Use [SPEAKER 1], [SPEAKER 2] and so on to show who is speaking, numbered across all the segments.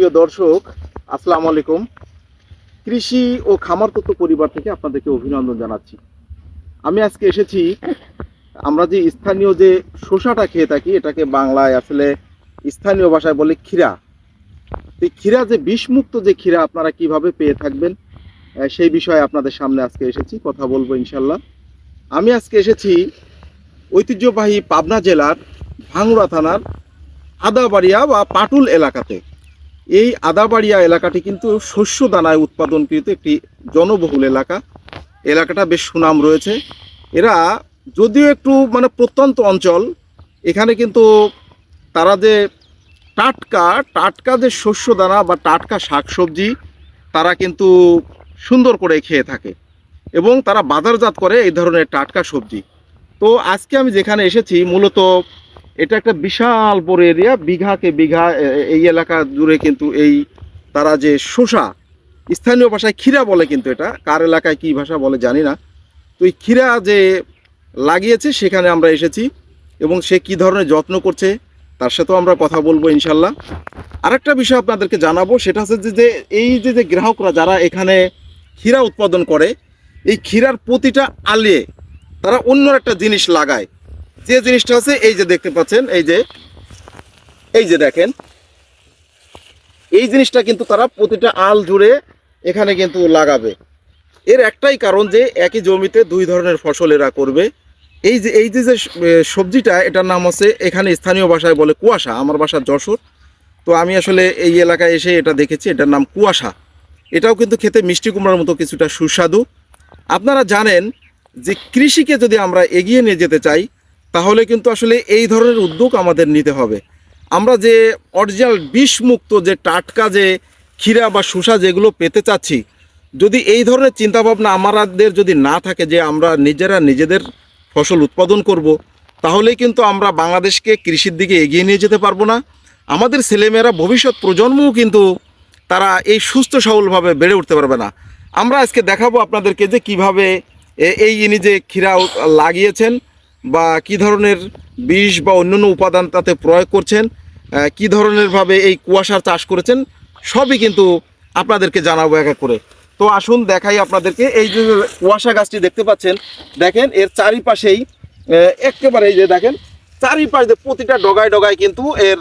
[SPEAKER 1] প্রিয় দর্শক, আসসালামু আলাইকুম। কৃষি ও খামার তত্ত্ব পরিবার থেকে আপনাদেরকে অভিনন্দন জানাচ্ছি। আমি আজকে এসেছি, আমরা যে স্থানীয় যে শসাটা খেয়ে থাকি, এটাকে বাংলায় আসলে স্থানীয় ভাষায় বলে ক্ষীরা। এই ক্ষীরা যে বিষমুক্ত যে ক্ষীরা, আপনারা কীভাবে পেয়ে থাকবেন সেই বিষয়ে আপনাদের সামনে আজকে এসেছি, কথা বলব ইনশাল্লাহ আমি আজকে এসেছি ঐতিহ্যবাহী পাবনা জেলার ভাঙ্গুড়া থানার আদাবাড়িয়া বা পাটুল এলাকাতে। এই আদাবাড়িয়া এলাকাটি কিন্তু শস্য দানায় উৎপাদনকৃত একটি জনবহুল এলাকা। এলাকাটা বেশ সুনাম রয়েছে। এরা যদিও একটু মানে প্রত্যন্ত অঞ্চল, এখানে কিন্তু তারা যে টাটকা টাটকা যে শস্য দানা বা টাটকা শাকসবজি, তারা কিন্তু সুন্দর করে খেয়ে থাকে এবং তারা বাজারজাত করে এই ধরনের টাটকা সবজি। তো আজকে আমি যেখানে এসেছি, মূলত এটা একটা বিশাল বড় এরিয়া বিঘাকে বিঘা এই এলাকা জুড়ে কিন্তু এই তারা যে শসা, স্থানীয় ভাষায় ক্ষীরা বলে কিন্তু এটা। কার এলাকায় কী ভাষা বলে জানি না। তো এই ক্ষীরা যে লাগিয়েছে, সেখানে আমরা এসেছি এবং সে কী ধরনের যত্ন করছে, তার সাথেও আমরা কথা বলব ইনশাল্লাহ। আরেকটা বিষয় আপনাদেরকে জানাব, সেটা হচ্ছে যে- যে এই যে যে গ্রাহকরা যারা এখানে ক্ষীরা উৎপাদন করে, এই ক্ষীরার প্রতিটা আলে তারা অন্য একটা জিনিস লাগায়। যে জিনিসটা আছে, এই যে দেখতে পাচ্ছেন, এই যে এই যে দেখেন, এই জিনিসটা কিন্তু তারা প্রতিটা আল জুড়ে এখানে কিন্তু লাগাবে। এর একটাই কারণ যে একই জমিতে দুই ধরনের ফসল এরা করবে। এই যে এই যে যে সবজিটা, এটার নাম হচ্ছে এখানে স্থানীয় ভাষায় বলে কুয়াশা, আমার বাসা যশোর। তো আমি আসলে এই এলাকায় এসে এটা দেখেছি, এটার নাম কুয়াশা। এটাও কিন্তু খেতে মিষ্টি কুমড়ার মতো কিছুটা সুস্বাদু। আপনারা জানেন যে কৃষিকে যদি আমরা এগিয়ে নিয়ে যেতে চাই তাহলে কিন্তু আসলে এই ধরনের উদ্যোগ আমাদের নিতে হবে। আমরা যে অরিজিনাল বিষমুক্ত যে টাটকা যে ক্ষীরা বা শসা যেগুলো পেতে চাচ্ছি, যদি এই ধরনের চিন্তাভাবনা আমাদের যদি না থাকে যে আমরা নিজেরা নিজেদের ফসল উৎপাদন করব, তাহলেই কিন্তু আমরা বাংলাদেশকে কৃষির দিকে এগিয়ে নিয়ে যেতে পারব না। আমাদের ছেলেমেয়েরা ভবিষ্যৎ প্রজন্মও কিন্তু তারা এই সুস্থ সবলভাবে বেড়ে উঠতে পারবে না। আমরা আজকে দেখাবো আপনাদেরকে যে কীভাবে এই ইনি যে ক্ষীরা লাগিয়েছেন বা কি ধরনের বিষ বা অন্যান্য উপাদান তাতে প্রয়োগ করছেন কি ধরনের ভাবে এই কুয়াশার চাষ করেছেন, সবই কিন্তু আপনাদেরকে জানাব এক এক করে। তো আসুন দেখাই আপনাদেরকে, এই যে কুয়াশা গাছটি দেখতে পাচ্ছেন, দেখেন এর চারিপাশেই একেবারে এই যে দেখেন, চারিপাশ প্রতিটা ডগায় ডগায় কিন্তু এর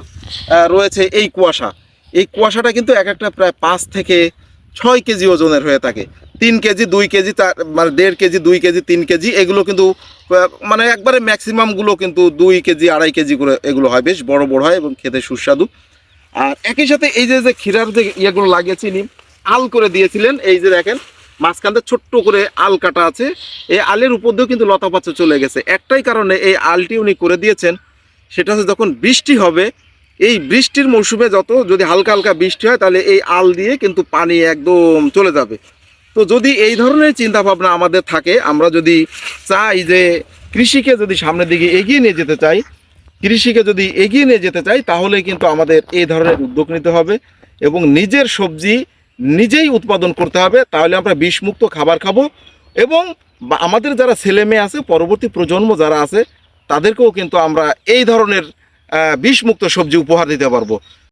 [SPEAKER 1] রয়েছে এই কুয়াশা। এই কুয়াশাটা কিন্তু এক একটা প্রায় পাঁচ থেকে ছয় কেজি ওজনের হয়ে থাকে। তিন কেজি, দুই কেজি মানে দেড় কেজি, দুই কেজি, তিন কেজি, এগুলো কিন্তু মানে একবারে ম্যাক্সিমামগুলো কিন্তু দুই কেজি, আড়াই কেজি করে এগুলো হয়, বেশ বড় বড় হয় এবং খেতে সুস্বাদু। আর একই সাথে এই যে যে ক্ষীরার যে ইয়েগুলো লাগিয়েছি ইনি আল করে দিয়েছিলেন, এই যে দেখেন মাঝখানতে ছোট্ট করে আল কাটা আছে, এই আলের উপর দিয়েও কিন্তু লতা পাচা চলে গেছে। একটাই কারণে এই আলটি উনি করে দিয়েছেন, সেটা হচ্ছে যখন বৃষ্টি হবে, এই বৃষ্টির মৌসুমে যত যদি হালকা হালকা বৃষ্টি হয়, তাহলে এই আল দিয়ে কিন্তু পানি একদম চলে যাবে। তো যদি এই ধরনের চিন্তা ভাবনা আমাদের থাকে, আমরা যদি চাই যে কৃষিকে যদি সামনের দিকে এগিয়ে নিয়ে যেতে চাই, কৃষিকে যদি এগিয়ে নিয়ে যেতে চাই, তাহলে কিন্তু আমাদের এই ধরনের উদ্যোগ নিতে হবে এবং নিজের সবজি নিজেই উৎপাদন করতে হবে, তাহলে আমরা বিষমুক্ত খাবার খাব এবং আমাদের যারা ছেলে মেয়ে আছে, পরবর্তী প্রজন্ম যারা আছে, তাদেরকেও কিন্তু আমরা এই ধরনের বিষমুক্ত সবজি উপহার দিতে পারব।